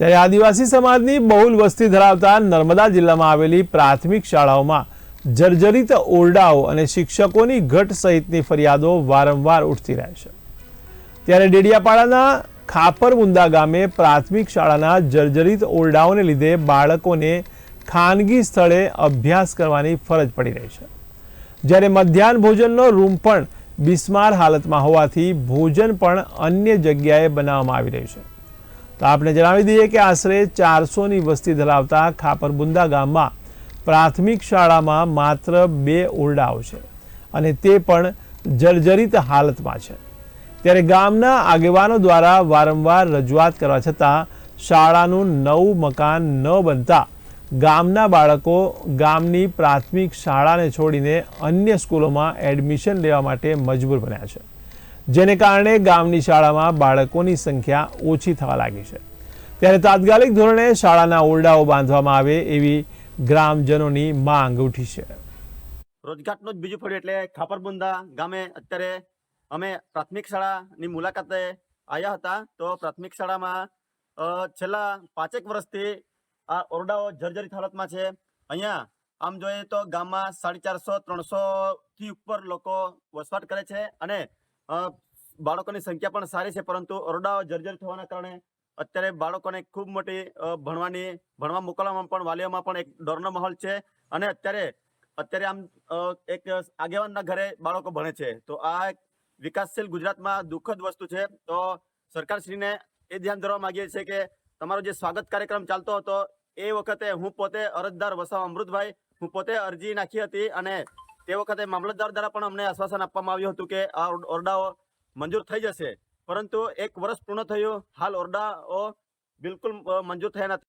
ત્યારે આદિવાસી સમાજની બહુલ વસ્તી ધરાવતા નર્મદા જિલ્લામાં આવેલી પ્રાથમિક શાળાઓમાં જર્જરિત ઓરડાઓ અને શિક્ષકોની ઘટ સહિતની ફરિયાદો વારંવાર ઉઠતી રહે છે. ત્યારે ડેડિયાપાડાના ખાપરમુંદા ગામે પ્રાથમિક શાળાના જર્જરિત ઓરડાઓને લીધે બાળકોને ખાનગી સ્થળે અભ્યાસ કરવાની ફરજ પડી રહી છે. જ્યારે મધ્યાહન ભોજનનો રૂમ પણ બિસ્માર હાલતમાં હોવાથી ભોજન પણ અન્ય જગ્યાએ બનાવવામાં આવી રહ્યું છે. તો આપણે જણાવી દઈએ કે આશરે ચારસોની વસ્તી ધરાવતા ખાપરબુંદા ગામમાં પ્રાથમિક શાળામાં માત્ર બે ઓરડાઓ છે અને તે પણ જર્જરિત હાલતમાં છે. ત્યારે ગામના આગેવાનો દ્વારા વારંવાર રજૂઆત કરવા છતાં શાળાનું નવું મકાન ન બનતા ગામના બાળકો ગામની પ્રાથમિક શાળાને છોડીને અન્ય સ્કૂલોમાં એડમિશન લેવા માટે મજબૂર બન્યા છે. જેને કારણે ગામની શાળામાં બાળકોની સંખ્યા ઓછી થવા લાગી છે. ત્યારે તાત્કાલિક ધોરણે શાળાના ઓરડાઓ બાંધવામાં આવે એવી ગ્રામજનોની માંગ ઉઠી છે. રોજગારનું જ બીજું ફળ્યું એટલે ખાપરબુંદા ગામે અત્યારે અમે પ્રાથમિક શાળાની મુલાકાતે આવ્યા હતા. તો પ્રાથમિક શાળામાં છેલ્લા પાંચેક વર્ષથી આ ઓરડાઓ જર્જરિત હાલતમાં છે. અહીંયા આમ જોઈએ તો ગામમાં સાડી ચારસો, ત્રણસો થી ઉપર લોકો વસવાટ કરે છે અને બાળકોની સંખ્યા પણ સારી છે, પરંતુ ઓરડાઓ જર્જર થવાના કારણે અત્યારે બાળકોને ખૂબ મોટી ભણવાની, ભણવા મોકલવામાં પણ, વાલીઓમાં પણ એક ડરનો માહોલ છે. અને અત્યારે અત્યારે આમ એક આગેવાનના ઘરે બાળકો ભણે છે. તો આ વિકાસશીલ ગુજરાતમાં દુઃખદ વસ્તુ છે. તો સરકારશ્રીને એ ધ્યાન ધરવા માંગીએ છીએ કે તમારો જે સ્વાગત કાર્યક્રમ ચાલતો હતો, એ વખતે હું પોતે અરજદાર વસાવ અમૃતભાઈ, હું પોતે અરજી નાખી હતી અને તે વખતે મામલતદાર દ્વારા પણ અમને આશ્વાસન આપવામાં આવ્યું હતું કે આ ઓરડાઓ મંજૂર થઈ જશે. પરંતુ એક વર્ષ પૂર્ણ થયું, હાલ ઓરડાઓ બિલકુલ મંજૂર થયા નથી.